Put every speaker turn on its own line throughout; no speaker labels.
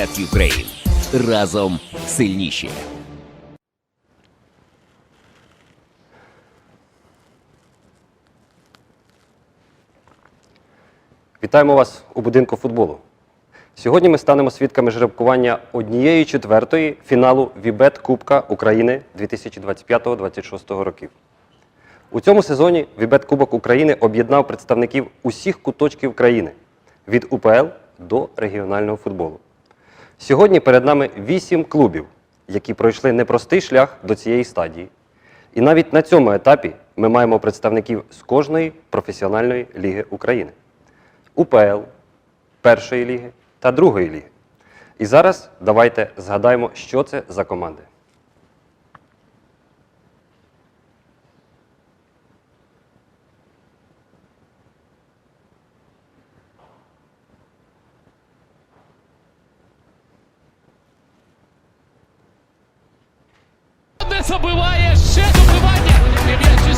Вібет Юкрейн. Разом сильніші.
Вітаємо вас у будинку футболу. Сьогодні ми станемо свідками жеребкування однієї четвертої фіналу Вібет Кубка України 2025-2026 років. У цьому сезоні Вібет Кубок України об'єднав представників усіх куточків країни від УПЛ до регіонального футболу. Сьогодні перед нами вісім клубів, які пройшли непростий шлях до цієї стадії. І навіть на цьому етапі ми маємо представників з кожної професіональної ліги України. УПЛ, першої ліги та другої ліги. І зараз давайте згадаємо, що це за команди.
Не забиває ще добивання.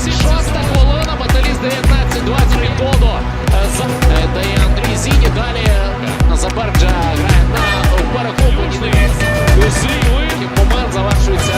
Шоста хвилина. баталіст 19-20 від. Е, е, Дає Андрій Зіні. Далі е, Назаберджа грає на перехопленні. Момент завершується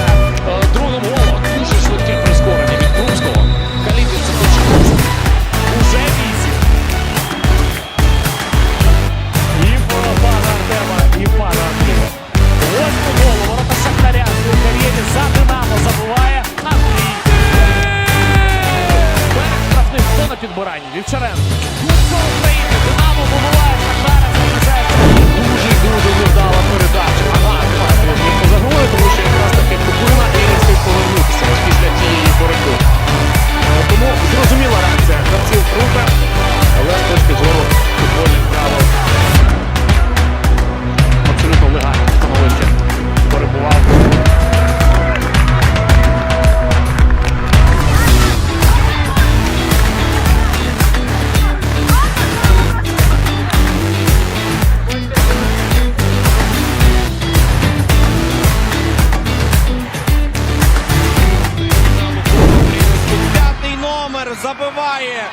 забиває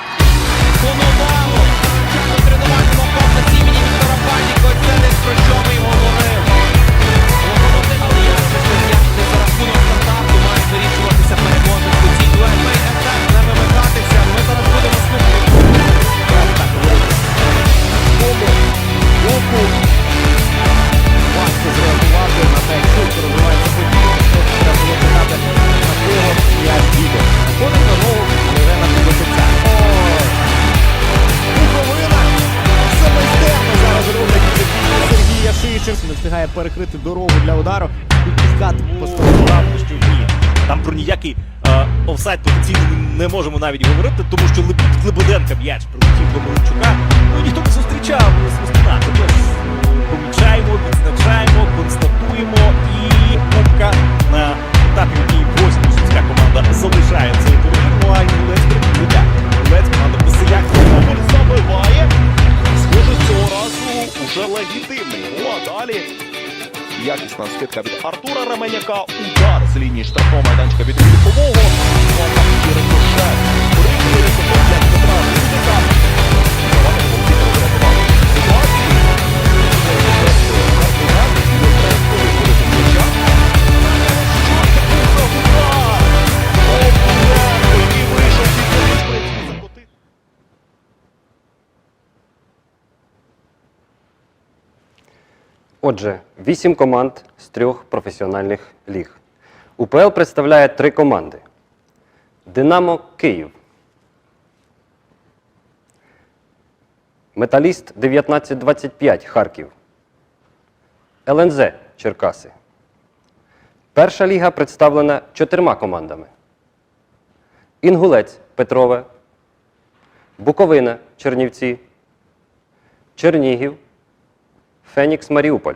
перекрити дорогу для удару. Відпускати постраждав, що ні.
Там про ніякий е, офсайд потенційно не можемо навіть говорити, тому що Лебід Клебуденка м'яч прилетів до Морчука. Ну ніхто не зустрічав Свистуна.
Отже, вісім команд з трьох професіональних ліг. УПЛ представляє три команди: Динамо Київ, Металіст 1925 Харків. ЛНЗ Черкаси. Перша ліга представлена чотирма командами: Інгулець Петрове, Буковина Чернівці, Чернігів, Фенікс Маріуполь,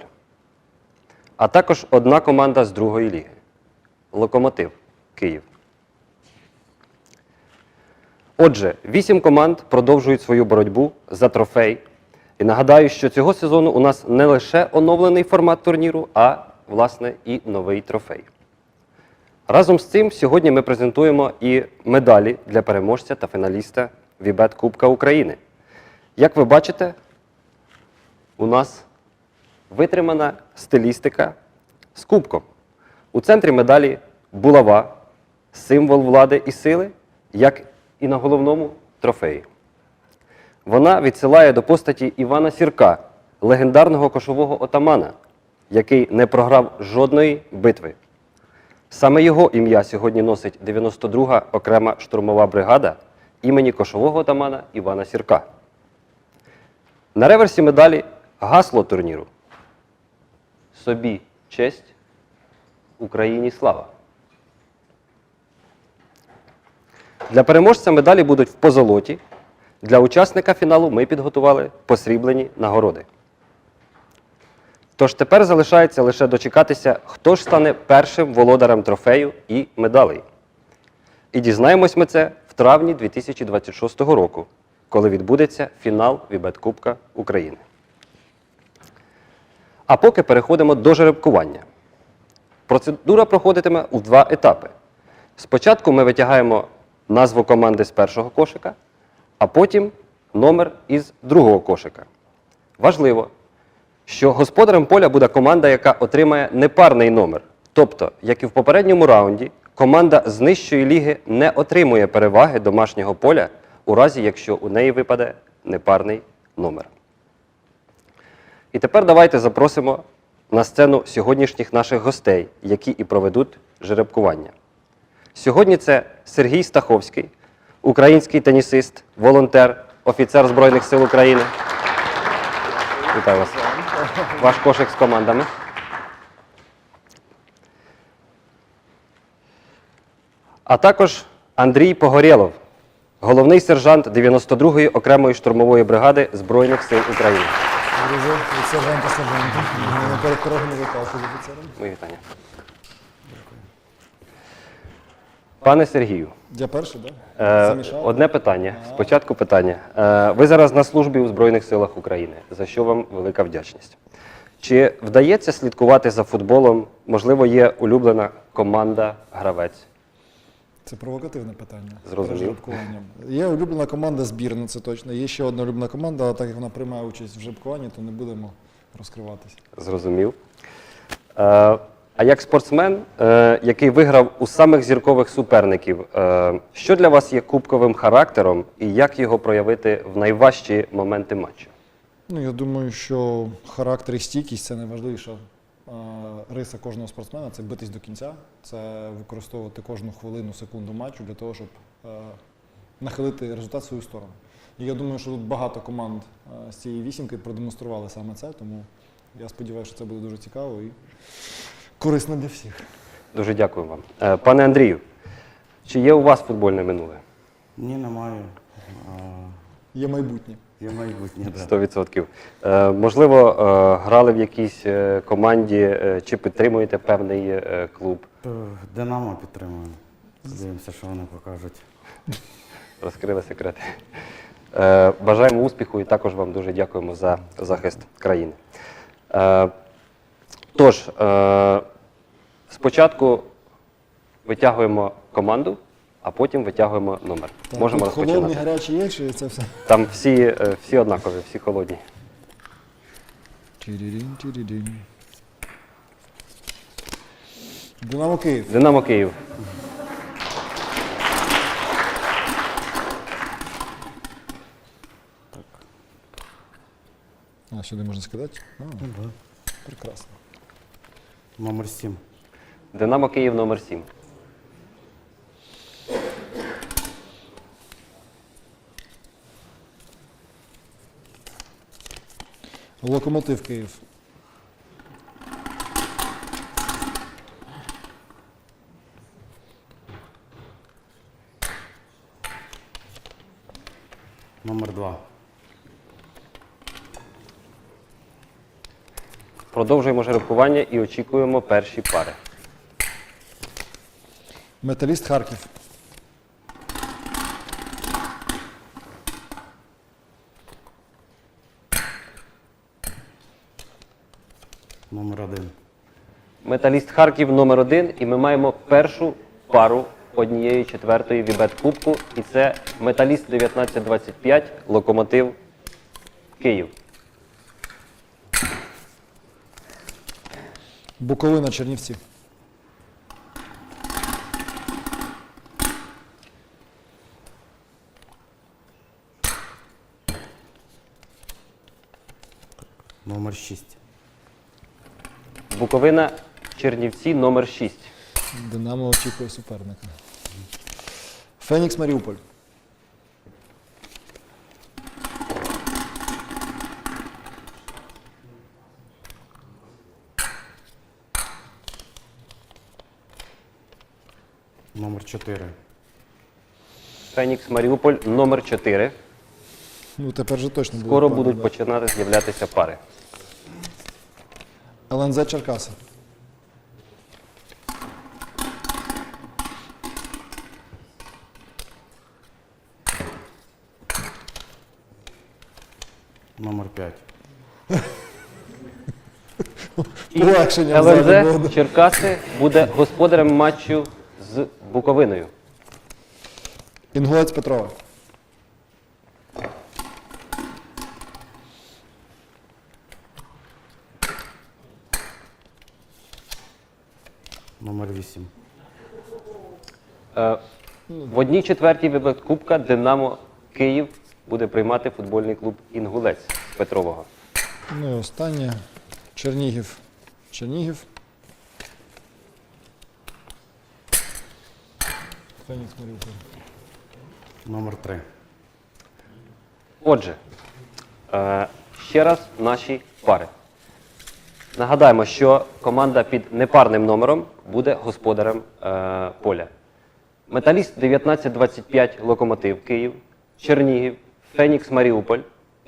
а також одна команда з другої ліги Локомотив Київ. Отже, вісім команд продовжують свою боротьбу за трофей. І нагадаю, що цього сезону у нас не лише оновлений формат турніру, а власне і новий трофей. Разом з цим сьогодні ми презентуємо і медалі для переможця та фіналіста Вібет Кубка України. Як ви бачите, у нас витримана стилістика з кубком. У центрі медалі булава, символ влади і сили, як і на головному трофеї. Вона відсилає до постаті Івана Сірка, легендарного кошового отамана, який не програв жодної битви. Саме його ім'я сьогодні носить 92-га окрема штурмова бригада імені кошового отамана Івана Сірка. На реверсі медалі гасло турніру. Собі честь, Україні слава. Для переможця медалі будуть в позолоті. Для учасника фіналу ми підготували посріблені нагороди. Тож тепер залишається лише дочекатися, хто ж стане першим володарем трофею і медалей. І дізнаємось ми це в травні 2026 року, коли відбудеться фінал Вібет Кубка України. А поки переходимо до жеребкування. Процедура проходитиме у два етапи. Спочатку ми витягаємо назву команди з першого кошика, а потім номер із другого кошика. Важливо, що господарем поля буде команда, яка отримає непарний номер. Тобто, як і в попередньому раунді, команда з нижчої ліги не отримує переваги домашнього поля у разі, якщо у неї випаде непарний номер. І тепер давайте запросимо на сцену сьогоднішніх наших гостей, які і проведуть жеребкування. Сьогодні це Сергій Стаховський, український тенісист, волонтер, офіцер Збройних сил України. Вітаю вас. Ваш кошик з командами. А також Андрій Погорєлов, головний сержант 92-ї окремої штурмової бригади Збройних сил України.
Друзі, від сержанта сержанта. Мене перед порогом не з офіцером.
Мої вітання. Пане Сергію,
Я перший, так?
Е,
Замішав?
Одне питання. Спочатку питання. Е, Ви зараз на службі у Збройних силах України, за що вам велика вдячність. Чи вдається слідкувати за футболом? Можливо, є улюблена команда, гравець?
Це провокативне питання.
Зрозумів.
Є улюблена команда збірна, це точно. Є ще одна улюблена команда, але так як вона приймає участь в жеребкуванні, то не будемо розкриватися.
Зрозумів. Е, А як спортсмен, е, який виграв у самих зіркових суперників, е, що для вас є кубковим характером і як його проявити в найважчі моменти матчу?
Ну, я думаю, що характер і стійкість це найважливіша е, риса кожного спортсмена це битись до кінця, це використовувати кожну хвилину, секунду матчу для того, щоб е, нахилити результат в свою сторону. І я думаю, що тут багато команд е, з цієї вісімки продемонстрували саме це, тому я сподіваюся, що це буде дуже цікаво і корисно для всіх.
Дуже дякую вам. Е, Пане Андрію, чи є у вас футбольне минуле?
Ні, немає.
Є майбутнє.
Є майбутнє, так.
100%. Е, можливо, е, грали в якійсь е, команді е, чи підтримуєте певний е, клуб?
То Динамо підтримуємо. Дивимося, що вони покажуть.
Розкрили секрети. Е, бажаємо успіху і також вам дуже дякуємо за захист країни. Е, тож, е, спочатку витягуємо команду, а потім витягуємо номер.
Так,
Можемо
тут холодні, гарячі є, чи це все?
Там всі, е, всі однакові, всі холодні.
Тірірін, тірірін. Динамо Київ.
Динамо Київ.
А, сюди можна скидати? А, прекрасно.
Номер 7.
Динамо Київ номер 7.
Локомотив Київ.
Номер два.
Продовжуємо жеребкування і очікуємо перші пари.
Металіст Харків.
Металіст Харків номер один, і ми маємо першу пару однієї четвертої Вібет Кубку. І це Металіст 1925, Локомотив Київ.
Буковина Чернівці.
Номер шість.
Буковина Чернівці номер 6.
Динамо очікує суперника. Фенікс Маріуполь.
Номер чотири.
Фенікс Маріуполь номер 4.
Ну тепер же точно буде.
Скоро
впевнений,
будуть
да.
починати з'являтися пари.
ЛНЗ Черкаси.
Номер п'ять.
І
Полегшення взагалі буде.
Черкаси буде господарем матчу з Буковиною.
Інгулець Петрова.
Номер вісім.
Е, В одній четвертій Вібет Кубка Динамо Київ буде приймати футбольний клуб Інгулець з Петрового.
Ну і останнє. Чернігів. Чернігів. Фенікс Маріуполь.
Номер три.
Отже, е, ще раз наші пари. Нагадаємо, що команда під непарним номером буде господарем е, поля. Металіст 1925 Локомотив Київ, Чернігів, Фенікс Маріуполь,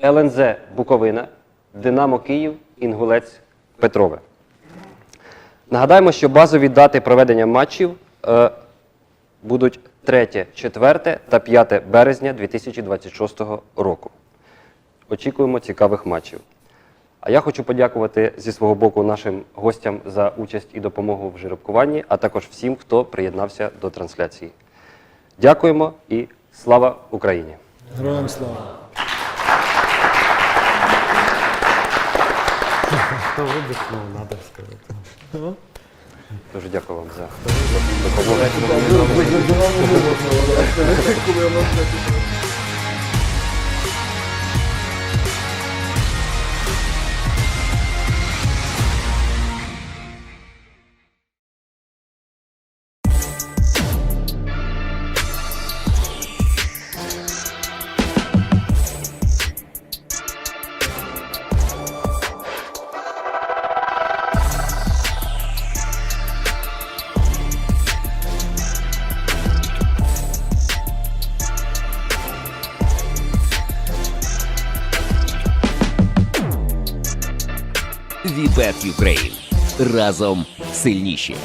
ЛНЗ Буковина, Динамо Київ, Інгулець Петрове. Нагадаємо, що базові дати проведення матчів е, будуть 3, 4 та 5 березня 2026 року. Очікуємо цікавих матчів. А я хочу подякувати зі свого боку нашим гостям за участь і допомогу в жеребкуванні, а також всім, хто приєднався до трансляції. Дякуємо і слава Україні!
Героям слава.
Хто видихнув, треба сказати.
Дуже дякую вам за допомогу.
Вібет Ukraine. Разом сильніші.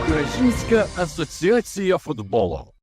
Українська асоціація футболу.